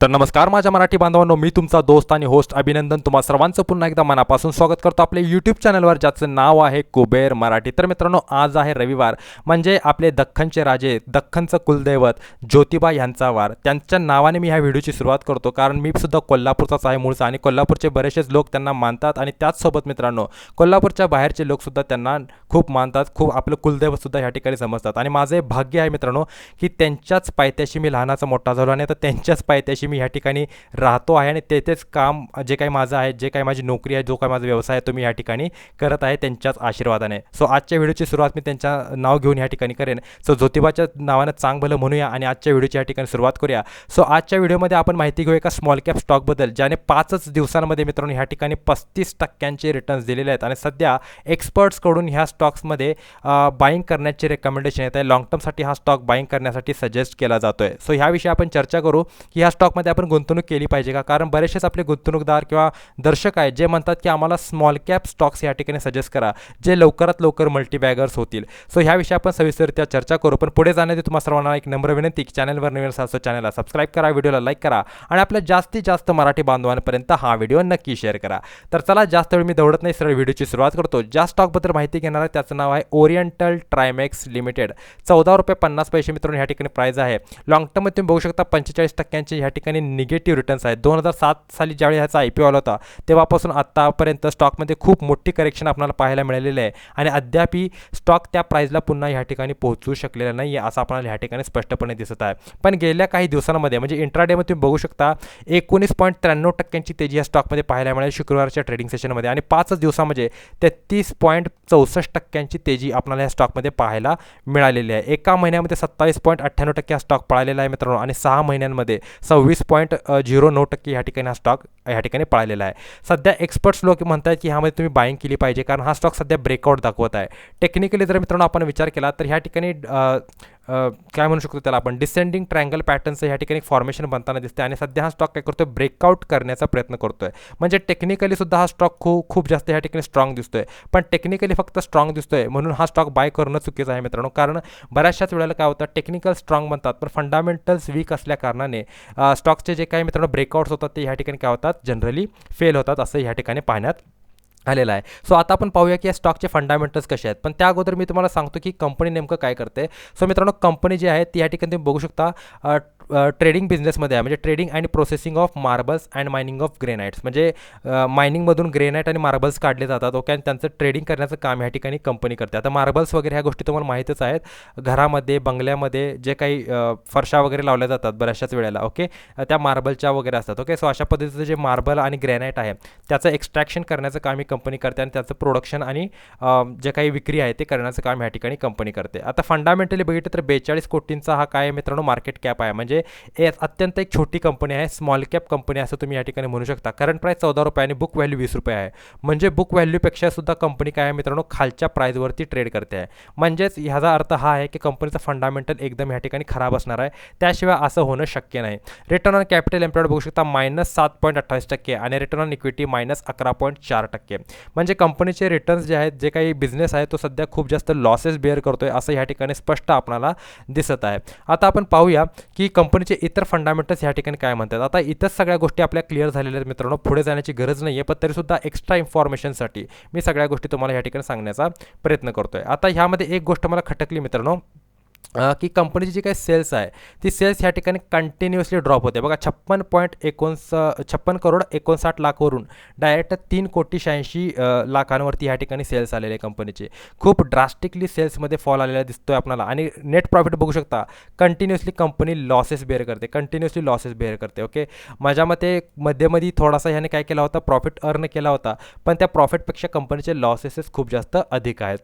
तर नमस्कार माझ्या मराठी बांधवांनो मी तुमचा दोस्त आणि होस्ट अभिनंदन. तुम्हा सर्वांचं पुन्हा एकदा मनापासून स्वागत करतो आपल्या यूट्यूब चॅनलवर ज्याचं नाव आहे कुबेर मराठी. तर मित्रांनो आज आहे रविवार म्हणजे आपले दख्खनचे राजे दख्खनचं कुलदैवत ज्योतिबा यांचा वार. त्यांच्या नावाने मी ह्या व्हिडिओची सुरुवात करतो कारण मी सुद्धा कोल्हापूरचाच आहे मूळचा आणि कोल्हापूरचे बरेचसेच लोक त्यांना मानतात आणि त्याचसोबत मित्रांनो कोल्हापूरच्या बाहेरचे लोकसुद्धा त्यांना खूप मानतात खूप आपलं कुलदैवतसुद्धा ह्या ठिकाणी समजतात. आणि माझं भाग्य आहे मित्रांनो की त्यांच्याच पायथ्याशी मी लहानाचा मोठा झालो आणि आता त्यांच्याच पायथ्याशी मी ह्या ठिकाणी राहतो आहे आणि तेथेच काम जे काही माझं आहे जे काही माझी नोकरी आहे जो काही माझा व्यवसाय आहे तो मी या ठिकाणी करत आहे त्यांच्याच आशीर्वादाने. सो आजच्या व्हिडिओची सुरुवात मी त्यांच्या नाव घेऊन या ठिकाणी करेन. सो ज्योतिबाच्या नावानं चांग भलं म्हणूया आणि आजच्या व्हिडिओची या ठिकाणी सुरुवात करूया. सो आजच्या व्हिडिओमध्ये आपण माहिती घेऊ एका स्मॉल कॅप स्टॉकबद्दल ज्याने पाचच दिवसांमध्ये मित्रांनो ह्या ठिकाणी पस्तीस टक्क्यांचे रिटर्न्स दिलेले आहेत. आणि सध्या एक्सपर्ट्सकडून ह्या स्टॉक्समध्ये बाईंग करण्याचे रेकमेंडेशन येत आहे. लॉंग टर्मसाठी हा स्टॉक बाईंग करण्यासाठी सजेस्ट केला जातो आहे सो ह्याविषयी आपण चर्चा करू की ह्या स्टॉकमध्ये आपण गुंतवणूक केली पाहिजे का? कारण बरेचसेच आपले गुंतवणूकदार किंवा दर्शक आहेत जे म्हणतात की आम्हाला स्मॉल कॅप स्टॉक्स या ठिकाणी सजेस्ट करा जे लवकरात लवकर मल्टीबॅगर्स होतील. सो ह्याविषयी आपण सविस्तरित्या चर्चा करू. पण पुढे जाण्याची तुम्हाला सर्वांना एक नम्र विनंती की चॅनलवर नवीन असाल चॅनलला सबस्क्राईब करा व्हिडिओला लाईक करा आणि आपल्या जास्तीत जास्त मराठी बांधवांपर्यंत हा व्हिडिओ नक्की शेअर करा. तर चला जास्त वेळ मी दौडत नाही. सरळ व्हिडिओची सुरुवात करतो. ज्या स्टॉकबद्दल माहिती घेणार आहे त्याचं नाव आहे ओरिएंटल ट्रायमॅक्स लिमिटेड चौदा रुपये पन्नास पैसे मित्रांनो ह्या ठिकाणी प्राईज आहे. लॉंग टर्ममध्ये तुम्ही बघू शकता पंचेचाळीस टक्क्यांची ह्या ठिकाणी निगेटिव्ह रिटर्न्स आहेत. दोन हजार सात साली ज्यावेळी ह्याचा आय पी ओ आला होता तेव्हापासून आत्तापर्यंत स्टॉकमध्ये खूप मोठी करेक्शन आपल्याला पाहायला मिळालेलं आहे. आणि अद्यापही स्टॉक त्या प्राईजला पुन्हा ह्या ठिकाणी पोहोचू शकलेला नाही आहे असं आपल्याला ह्या ठिकाणी स्पष्टपणे दिसत आहे. पण गेल्या काही दिवसांमध्ये म्हणजे इंट्राडेमध्ये तुम्ही बघू शकता एकोणीस पॉईंट त्र्याण्णव टक्क्यांची तेजी या स्टॉकमध्ये पाहायला मिळाली शुक्रवारच्या ट्रेडिंग सेशनमध्ये आणि पाचच दिवसामध्ये तेहतीस पॉईंट चौसष्ट टक्क्यांची तेजी आपल्याला या स्टॉकमध्ये पाहायला मिळालेली आहे. एका महिन्यामध्ये सत्तावीस पॉईंट अठ्ठ्याण्णव टक्के हा स्टॉक पळालेला आहे मित्रांनो. आणि सहा महिन्यांमध्ये सव्वीस पॉईंट झिरो नऊ टक्के ह्या ठिकाणी हा स्टॉक ह्या ठिकाणी पळालेला आहे. सध्या एक्सपर्ट्स लोक म्हणतात की ह्यामध्ये तुम्ही बाईंग केली पाहिजे कारण हा स्टॉक सध्या ब्रेकआउट दाखवत आहे. टेक्निकली जर मित्रांनो आपण विचार केला तर ह्या ठिकाणी काय म्हणू शकतो त्याला आपण? डिसेंडिंग ट्रँगल पॅटर्नचं ह्या ठिकाणी फॉर्मेशन बनताना दिसते आणि सध्या हा स्टॉक काय करतो आहे ब्रेकआउट करण्याचा प्रयत्न करतो आहे म्हणजे टेक्निकली सुद्धा हा स्टॉक खूप खूप जास्त ह्या ठिकाणी स्ट्रॉंग दिसतोय. पण टेक्निकली फक्त स्ट्रॉंग दिसतोय म्हणून हा स्टॉक बाय करणं चुकीचं आहे मित्रांनो. कारण बऱ्याचशाच वेळेला काय होतं? टेक्निकल स्ट्रॉंग बनतात पण फंडामेंटल्स वीक असल्या कारणाने स्टॉकचे जे काही मित्रांनो ब्रेकआउट्स होतात ते ह्या ठिकाणी काय होतात? जनरली फेल होतात असं ह्या ठिकाणी पाहण्यात आलेला आहे. सो आता आपण पाहूया की या स्टॉकचे फंडामेंटल्स कसे आहेत. पण त्या अगोदर मी तुम्हाला सांगतो की कंपनी नेमकं काय करते. सो मित्रांनो कंपनी जी आहे ती या ठिकाणी तुम्ही बघू शकता ट्रेडिंग बिझनेसमध्ये आहे. म्हणजे trading and processing of marbles and mining of granites म्हणजे मायनिंगमधून ग्रेनाईट आणि मार्बल्स काढले जातात ओके आणि त्यांचं ट्रेडिंग करण्याचं काम ह्या ठिकाणी कंपनी करते. आता मार्बल्स वगैरे ह्या गोष्टी तुम्हाला माहीतच आहेत. घरामध्ये बंगल्यामध्ये जे काही फरशा वगैरे लावल्या जातात बऱ्याचशाच वेळेला ओके त्या मार्बलच्या वगैरे असतात ओके सो अशा पद्धतीचं जे मार्बल आणि ग्रेनाईट आहे त्याचं एक्स्ट्रॅक्शन करण्याचं काम कंपनी करते आणि त्याचं प्रोडक्शन आणि जे काही विक्री आहे ते करण्याचं काम ह्या ठिकाणी कंपनी करते. आता फंडामेंटली बघितलं तर बेचाळीस कोटींचा हा काय मित्रांनो मार्केट कॅप आहे. म्हणजे हे अत्यंत एक छोटी कंपनी आहे स्मॉल कॅप कंपनी असं तुम्ही या ठिकाणी म्हणू शकता. करंट प्राईस चौदा रुपये आणि बुक व्हॅल्यू वीस रुपये आहे. म्हणजे बुक व्हॅल्यूपेक्षा सुद्धा कंपनी काय आहे मित्रांनो खालच्या प्राईजवरती ट्रेड करते आहे. म्हणजेच ह्याचा अर्थ हा आहे की कंपनीचा फंडामेंटल एकदम ह्या ठिकाणी खराब असणार आहे. त्याशिवाय असं होणं शक्य नाही. रिटर्न ऑन कॅपिटल एम्प्लॉईड बघू शकता मायनस सात पॉईंट अठ्ठावीस टक्के आणि रिटर्न ऑन इक्विटी मायनस अकरा पॉईंट चार टक्के म्हणजे कंपनीचे रिटर्न्स जे आहेत जे काही बिझनेस आहे तो सध्या खूप जास्त लॉसेस बेअर आहे असं ह्या ठिकाणी स्पष्ट आपणाला दिसत आहे. आता आपण पाहूया की कंपनीचे इतर फंडामेंटल्स ह्या ठिकाणी काय म्हणतात. आता इतर सगळ्या गोष्टी आपल्या क्लिअर झालेल्या आहेत मित्रांनो. पुढे जाण्याची गरज नाही आहे पण तरीसुद्धा एक्स्ट्रा इन्फॉर्मेशनसाठी मी सगळ्या गोष्टी तुम्हाला ह्या ठिकाणी सांगण्याचा प्रयत्न करतो आहे आता ह्यामध्ये एक गोष्ट मला खटकली मित्रांनो. की कंपनीची जी काही सेल्स आहे ती सेल्स ह्या ठिकाणी कंटिन्युअसली ड्रॉप होते. बघा छप्पन पॉईंट एकोणस छप्पन करोड एकोणसाठ लाखवरून डायरेक्ट तीन कोटी शहाऐंशी लाखांवरती ह्या ठिकाणी सेल्स आलेले आहे कंपनीचे खूप ड्रास्टिकली सेल्समध्ये फॉल आलेला दिसतो आहे आपल्याला आणि नेट प्रॉफिट बघू शकता कंटिन्युअसली कंपनी लॉसेस बेअर करते कंटिन्युअसली लॉसेस बेअर करते ओके माझ्या मते मध्येमध्ये थोडासा ह्याने काय केला होता प्रॉफिट अर्न केला होता पण त्या प्रॉफिटपेक्षा कंपनीचे लॉसेसेस खूप जास्त अधिक आहेत.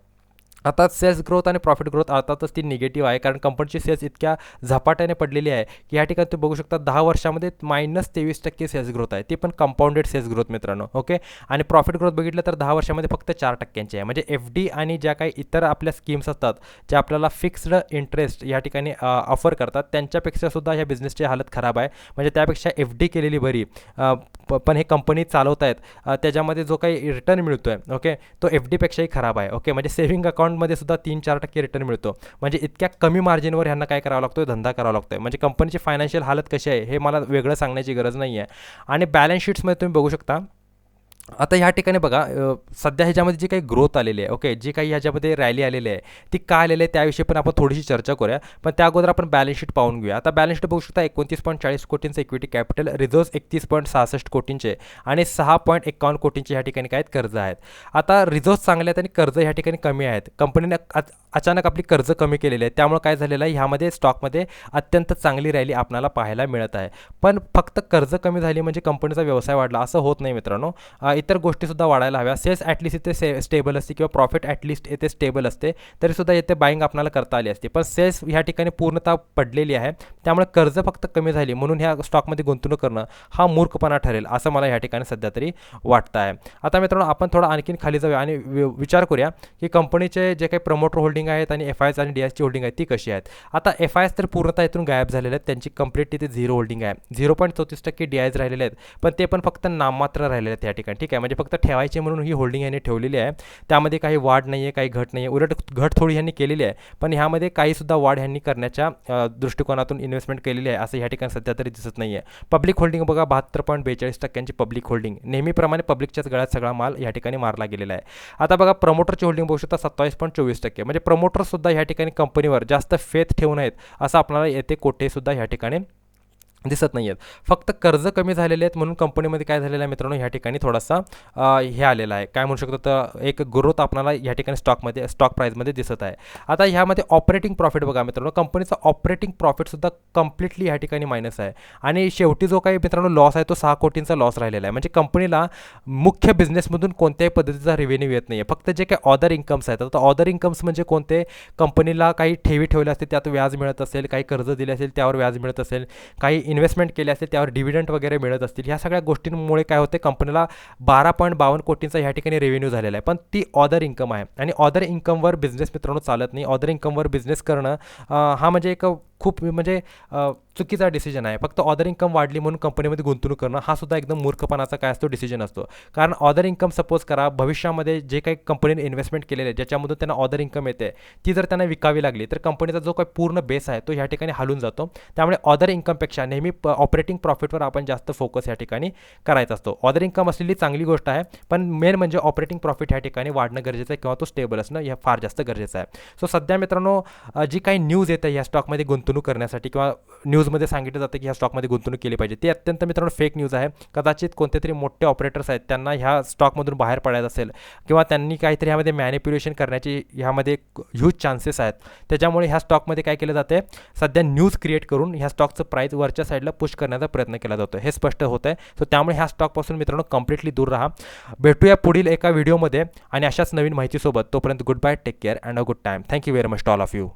आता सेल्स ग्रोथ आणि प्रॉफिट ग्रोथ अर्थातच ती निगेटिव्ह आहे. कारण कंपनीची सेल्स इतक्या झपाट्याने पडलेली आहे की या ठिकाणी तुम्ही बघू शकता दहा वर्षामध्ये मायनस तेवीस टक्के सेल्स ग्रोथ आहे. ती पण कंपाऊंडेड सेल्स ग्रोथ मित्रांनो ओके आणि प्रॉफिट ग्रोथ बघितलं तर दहा वर्षामध्ये फक्त चार टक्क्यांची आहे. म्हणजे एफ डी आणि ज्या काही इतर आपल्या स्कीम्स असतात ज्या आपल्याला फिक्स्ड इंटरेस्ट या ठिकाणी ऑफर करतात त्यांच्यापेक्षा सुद्धा ह्या बिझनेसची हालत खराब आहे. म्हणजे त्यापेक्षा एफ डी केलेली बरी प- पण हे कंपनी चालवत आहेत त्याच्यामध्ये जो काही रिटर्न मिळतो आहे ओके तो एफ डीपेक्षाही खराब आहे ओके म्हणजे सेव्हिंग अकाउंटमध्ये सुद्धा तीन चार टक्के रिटर्न मिळतो. म्हणजे इतक्या कमी मार्जिनवर ह्यांना काय करावं लागतो धंदा करावा लागतो म्हणजे कंपनीची फायनान्शियल हालत कशी आहे हे मला वेगळं सांगण्याची गरज नाही आहे आणि बॅलन्स शीट्समध्ये तुम्ही बघू शकता आता ह्या ठिकाणी बघा सध्या ह्याच्यामध्ये जी काही ग्रोथ आलेली आहे ओके जी काही ह्याच्यामध्ये रॅली आलेली आहे ती का आलेली आहे त्याविषयी पण आपण थोडीशी चर्चा करूया. पण त्या अगोदर आपण बॅलन्स शीट पाहून घेऊया. आता बॅलन्स शीट बघू शकता एकोणतीस पॉईंट चाळीस कोटींचं इक्विटी कॅपिटल रिझर्व्स एकतीस पॉईंट सहासष्ट कोटींचे आणि सहा पॉईंट एकावन्न कोटींचे ह्या ठिकाणी काय आहेत? कर्ज आहेत. आता रिझर्व्स चांगले आहेत आणि कर्ज ह्या ठिकाणी कमी आहेत. कंपनीने अचानक आपली कर्ज कमी केलेली आहे त्यामुळे काय झालेलं आहे? ह्यामध्ये स्टॉकमध्ये अत्यंत चांगली रॅली आपल्याला पाहायला मिळत आहे. पण फक्त कर्ज कमी झाली म्हणजे कंपनीचा व्यवसाय वाढला असं होत नाही मित्रांनो. इतर गोष्टीसुद्धा वाढायला हव्या. सेल्स ॲटलिस्ट इथे से स्टेबल असते किंवा प्रॉफिट ॲटलिस्ट येथे स्टेबल असते. तरीसुद्धा येथे बाईंग आपल्याला करता आली असते. पण सेल्स ह्या ठिकाणी पूर्णतः पडलेली आहे. त्यामुळे कर्ज फक्त कमी झाली. म्हणून ह्या स्टॉकमध्ये गुंतवणूक करणं हा मूर्खपणा ठरेल असं मला ह्या ठिकाणी सध्या तरी वाटतं आहे. आता मित्रांनो आपण थोडं आणखीन खाली जाऊया आणि वि- विचार करूया की कंपनीचे जे काही प्रमोटर होल्डिंग आहेत आणि एफ आय एस आणि डी एसची होल्डिंग आहे ती कशी आहेत? आता एफ आय एस तर पूर्णतः इथून गायब झालेले आहेत. त्यांची कंप्लीट तिथे झिरो होल्डिंग आहे. झिरो पॉईंट चौतीस टक्के डी आयज राहिलेले आहेत. पण ते पण फक्त नाममात्र राहिलेले आहेत या ठिकाणी. ठीक आहे. म्हणजे फक्त ठेवायचे म्हणून ही होल्डिंग यांनी ठेवलेली आहे. त्यामध्ये काही वाढ नाही आहे काही घट नाही आहे उलट घट थोडी ह्यांनी केलेली आहे. पण ह्यामध्ये काहीसुद्धा वाढ ह्यांनी करण्याच्या दृष्टिकोनातून इन्व्हेस्टमेंट केलेली आहे. असं ह्या ठिकाणी सध्या तरी दिसत नाही आहे पब्लिक होल्डिंग बघा बहात्तर पॉईंट बेचाळीस टक्क्यांची पब्लिक होल्डिंग नेहमीप्रमाणे पब्लिकच्याच गळ्यात सगळा माल या ठिकाणी मारला गेलेला आहे. आता बघा प्रमोटरची होल्डिंग बघू शकता सत्तावीस पॉईंट चोवीस टक्के. म्हणजे प्रमोटरसुद्धा ह्या ठिकाणी कंपनीवर जास्त फेथ ठेवून आहेत असं आपल्याला येते कोठेसुद्धा ह्या ठिकाणी दिसत नाही आहेत फक्त कर्ज कमी झालेले आहेत म्हणून कंपनीमध्ये काय झालेलं आहे मित्रांनो ह्या ठिकाणी थोडासा हे आलेला आहे. काय म्हणू शकतो तर एक ग्रोथ आपल्याला या ठिकाणी स्टॉकमध्ये स्टॉक प्राईजमध्ये दिसत आहे. आता ह्यामध्ये ऑपरेटिंग प्रॉफिट बघा मित्रांनो कंपनीचा ऑपरेटिंग प्रॉफिटसुद्धा कम्प्लिटली ह्या ठिकाणी मायनस आहे. आणि शेवटी जो काही मित्रांनो लॉस आहे तो सहा कोटींचा लॉस राहिलेला आहे. म्हणजे कंपनीला मुख्य बिझनेसमधून कोणत्याही पद्धतीचा रेव्हेन्यू येत नाही आहे फक्त जे काही ऑदर इन्कम्स आहेत आता ऑदर इन्कम्स म्हणजे कोणते? कंपनीला काही ठेवी ठेवल्या असतील त्यात व्याज मिळत असेल काही कर्ज दिले असेल त्यावर व्याज मिळत असेल काही इन्व्हेस्टमेंट केले असेल त्यावर डिव्हिडंट वगैरे मिळत असतील ह्या सगळ्या गोष्टींमुळे काय होते कंपनीला बारा पॉईंट बावन्न कोटींचा ह्या ठिकाणी रेव्हेन्यू झालेला आहे. पण ती ऑदर इन्कम आहे. आणि ऑदर इन्कमवर बिझनेस मित्रांनो चालत नाही. ऑदर इन्कमवर बिझनेस करणं हा म्हणजे एक खूप म्हणजे चुकीचा डिसिजन आहे. फक्त ऑदर इन्कम वाढली म्हणून कंपनीमध्ये गुंतवणूक करणं हा सुद्धा एकदम मूर्खपणाचा काय असतो डिसिजन असतो. कारण ऑदर इन्कम सपोज करा भविष्यामध्ये जे काही कंपनीने इन्व्हेस्टमेंट केलेले आहे ज्याच्यामधून त्यांना ऑदर इन्कम येते ती जर त्यांना विकावी लागली तर कंपनीचा जो काही पूर्ण बेस आहे तो ह्या ठिकाणी हलून जातो. त्यामुळे ऑदर इन्कमपेक्षा नेहमी ऑपरेटिंग प्रॉफिटवर आपण जास्त फोकस या ठिकाणी करायचा असतो. ऑदर इन्कम असलेली चांगली गोष्ट आहे पण मेन म्हणजे ऑपरेटिंग प्रॉफिट ह्या ठिकाणी वाढणं गरजेचं आहे किंवा तो स्टेबल असणं हे फार जास्त गरजेचं आहे. सो सध्या मित्रांनो जी काही न्यूज येते या स्टॉकमध्ये गुंतवणूक करण्यासाठी किंवा न्यूजमध्ये सांगितलं जातं की ह्या स्टॉकमध्ये गुंतवणूक केली पाहिजे. ते अत्यंत मित्रांनो फेक न्यूज आहे. कदाचित कोणते तरी मोठे ऑपरेटर्स आहेत त्यांना ह्या स्टॉकमधून बाहेर पडायचं असेल किंवा त्यांनी काहीतरी ह्यामध्ये मॅनिप्युलेशन करण्याची ह्यामध्ये ह्यूज चान्सेस आहेत. त्याच्यामुळे ह्या स्टॉकमध्ये काय केलं जाते सध्या न्यूज क्रिएट करून ह्या स्टॉकचं प्राईस वरच्या साईडला पुश करण्याचा प्रयत्न केला जातो हे स्पष्ट होतं आहे सो त्यामुळे ह्या स्टॉकपासून मित्रांनो कम्प्लिटली दूर राहा. भेटूया पुढील एका व्हिडिओमध्ये आणि अशाच नवीन माहितीसोबत. तोपर्यंत goodbye take care and a good time thank you very much all of you